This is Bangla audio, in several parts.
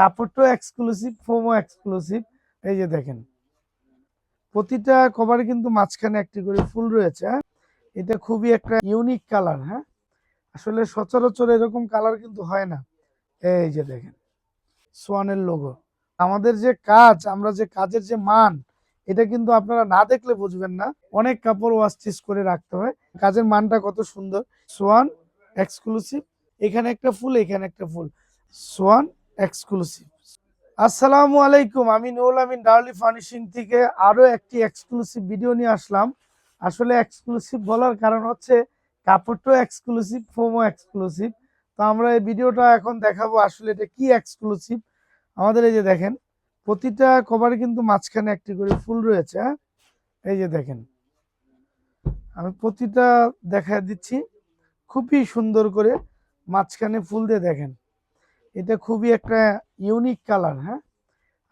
কাপড়টাও এক্সক্লুসিভ ফোমও এক্সক্লুসিভ এই যে দেখেন, প্রতিটা কভারে কিন্তু মাঝখানে একটি করে ফুল রয়েছে হ্যাঁ? এটা খুবই একটা ইউনিক কালার হ্যাঁ? আসলে সচরাচর এরকম কালার কিন্তু হয় না। এই যে দেখেন সোয়ানের লোগো আমাদের যে কাজ, আমরা যে কাজের যে মান, এটা কিন্তু আপনারা না দেখলে বুঝবেন না। অনেক কাপড় ওয়াশ স্টিচ করে রাখতে হয়। কাজের মানটা কত সুন্দর। সোয়ান এক্সক্লুসিভ এখানে একটা ফুল, এখানে একটা ফুল। সোয়ান এক্সক্লুসিভ আসসালামু আলাইকুম, আমি নুরুল আমিন ডার্লি ফার্নিশিং থেকে আরও একটি এক্সক্লুসিভ ভিডিও নিয়ে আসলাম। আসলে এক্সক্লুসিভ বলার কারণ হচ্ছে কাপড়টাও এক্সক্লুসিভ ফোমও এক্সক্লুসিভ তো আমরা এই ভিডিওটা এখন দেখাবো আসলে এটা কি এক্সক্লুসিভ আমাদের এই যে দেখেন, প্রতিটা কভারে কিন্তু মাঝখানে একটি করে ফুল রয়েছে হ্যাঁ? এই যে দেখেন, আমি প্রতিটা দেখা দিচ্ছি। খুবই সুন্দর করে মাঝখানে ফুল দিয়ে দেখেন। এটা খুবই একটা ইউনিক কালার হ্যাঁ?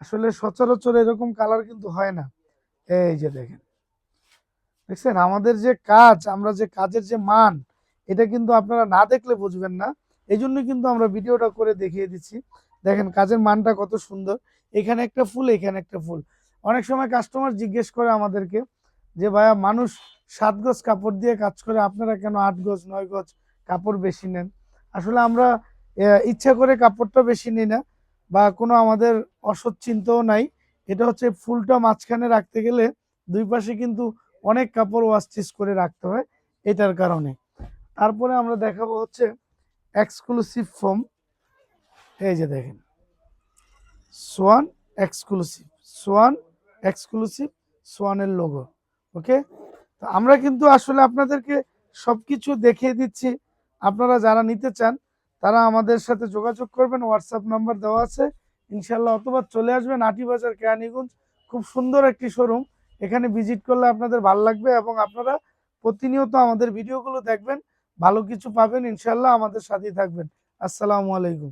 আসলে সচরাচর এরকম কালার কিন্তু হয় না। এই যে দেখেন। দেখছেন? আমাদের যে কাজ, আমরা যে কাজের যে মান, এটা কিন্তু আপনারা না দেখলে বুঝবেন না। এই জন্য কিন্তু আমরা ভিডিওটা করে দেখিয়ে দিচ্ছি। দেখেন, কাজের মানটা কত সুন্দর। এখানে একটা ফুল, এখানে একটা ফুল। অনেক সময় কাস্টমার জিজ্ঞেস করে আমাদেরকে যে, ভাইয়া, মানুষ সাত গজ কাপড় দিয়ে কাজ করে, আপনারা কেন আট গজ, নয় গজ কাপড় বেশি নেন? আসলে আমরা ইচ্ছা করে কাপড়টা বেশি নিই না, বা কোনো আমাদের অসৎ চিন্তাও নাই। এটা হচ্ছে ফুলটা মাঝখানে রাখতে গেলে দুই পাশে কিন্তু অনেক কাপড় ওয়াশ স্টিচ করে রাখতে হয়, এটার কারণে। তারপরে আমরা দেখাবো হচ্ছে এক্সক্লুসিভ ফোম এই যে দেখেন। সোয়ান এক্সক্লুসিভ সোয়ান এক্সক্লুসিভ সোয়ানের লোগো ওকে তো আমরা কিন্তু আসলে আপনাদেরকে সবকিছু দেখিয়ে দিচ্ছি। আপনারা যারা নিতে চান তারা আমাদের সাথে যোগাযোগ করবেন হোয়াটসঅ্যাপ নাম্বার দেওয়া আছে। ইনশাল্লাহ অথবা চলে আসবেন আটি বাজার কেরানীগঞ্জ। খুব সুন্দর একটি শোরুম এখানে ভিজিট করলে আপনাদের ভালো লাগবে এবং আপনারা প্রতিনিয়ত আমাদের ভিডিওগুলো দেখবেন, ভালো কিছু পাবেন ইনশাল্লাহ আমাদের সাথেই থাকবেন। আসসালামু আলাইকুম।